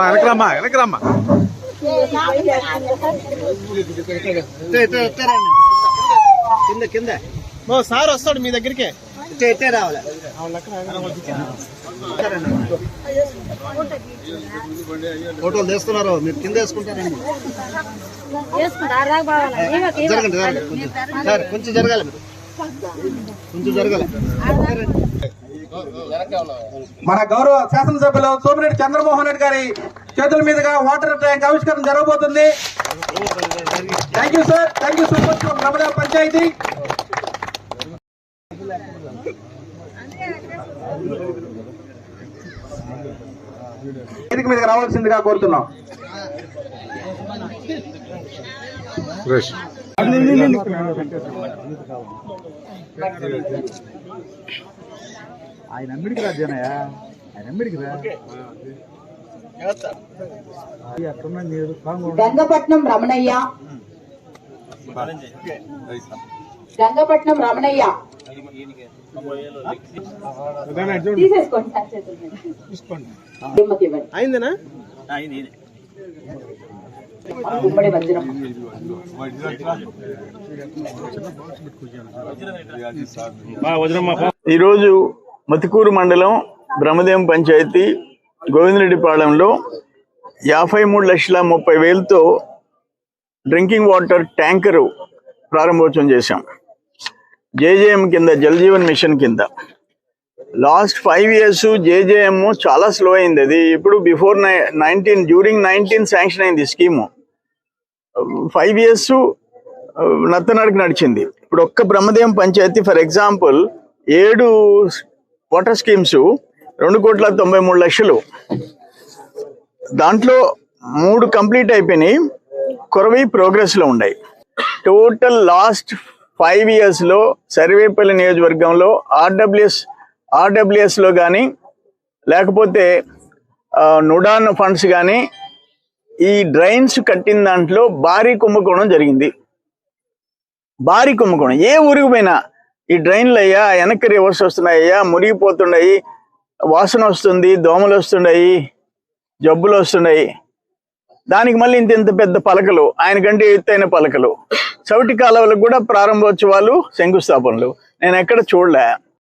వెనకరమ్మా వెనకరమ్మా. కింద. కింద ఓ సార్ వస్తాడు మీ దగ్గరికి. ఇట్టే ఇట్టే రావాలి. ఫోటోలు తీస్తున్నారు మీరు కింద వేసుకుంటారండి జరగండి సార్ కొంచెం జరగాలి మీరు. కొంచెం జరగాలి. మన గౌరవ శాసనసభ్యులు సోమిరెడ్డి చంద్రమోహన్ రెడ్డి గారి చేతుల మీదుగా వాటర్ ట్యాంక్ ఆవిష్కరణ జరగబోతుంది. Thank you sir thank you so much Ramana panchayat వేదిక మీదకి రావాల్సిందిగా కోరుతున్నాం. ఆయన అమ్మిడికి రా జనయ్య. ఆయన అమ్మిడికి రా. గంగపట్నం రమణయ్య. గంగపట్నం రమణయ్య. తీసేసుకోండి సార్ చేతుల మీద. దిమ్మకి ఇవ్వండి. అయిందేనా? గుమ్మడి వజ్రం ఈరోజు మతికూరు మండలం బ్రహ్మదేవం పంచాయతీ గోవిందరెడ్డిపాళెంలో యాభై మూడు లక్షల ముప్పై వేలతో డ్రింకింగ్ వాటర్ ట్యాంకరు ప్రారంభోత్సవం చేశాం. జేజేఎం కింద జలజీవన్ మిషన్ కింద. లాస్ట్ ఫైవ్ ఇయర్స్ జేజేఎం చాలా స్లో అయింది అది. ఇప్పుడు before nineteen during nineteen sanction అయింది స్కీము. ఫైవ్ ఇయర్స్ నత్తనాడికి నడిచింది. ఇప్పుడు ఒక్క బ్రహ్మదేవం పంచాయతీ ఫర్ ఎగ్జాంపుల్ ఏడు వాటర్ స్కీమ్స్ రెండు కోట్ల తొంభై మూడు లక్షలు. దాంట్లో మూడు కంప్లీట్ అయిపోయినాయి. కొరవి ప్రోగ్రెస్లో ఉన్నాయి. టోటల్ లాస్ట్ ఫైవ్ ఇయర్స్లో సర్వేపల్లి నియోజకవర్గంలో ఆర్డబ్ల్యూఎస్ ఆర్డబ్ల్యూఎస్లో కానీ లేకపోతే నుడాన్ ఫండ్స్ కానీ ఈ డ్రైన్స్ కట్టిన దాంట్లో భారీ కుంభకోణం జరిగింది. భారీ కుంభకోణం. ఏ ఊరికి పోయినా ఈ డ్రైన్లు అయ్యా వెనక్కి రివర్స్ వస్తున్నాయ్యా మురిగిపోతున్నాయి వాసన వస్తుంది దోమలు వస్తున్నాయి జబ్బులు వస్తున్నాయి. దానికి మళ్ళీ ఇంత ఇంత పెద్ద పలకలు ఆయన కంటే ఎత్తైన పలకలు. చవిటి కాలువలకు కూడా ప్రారంభోత్సవాలు శంకుస్థాపనలు. నేను ఎక్కడ చూడలే.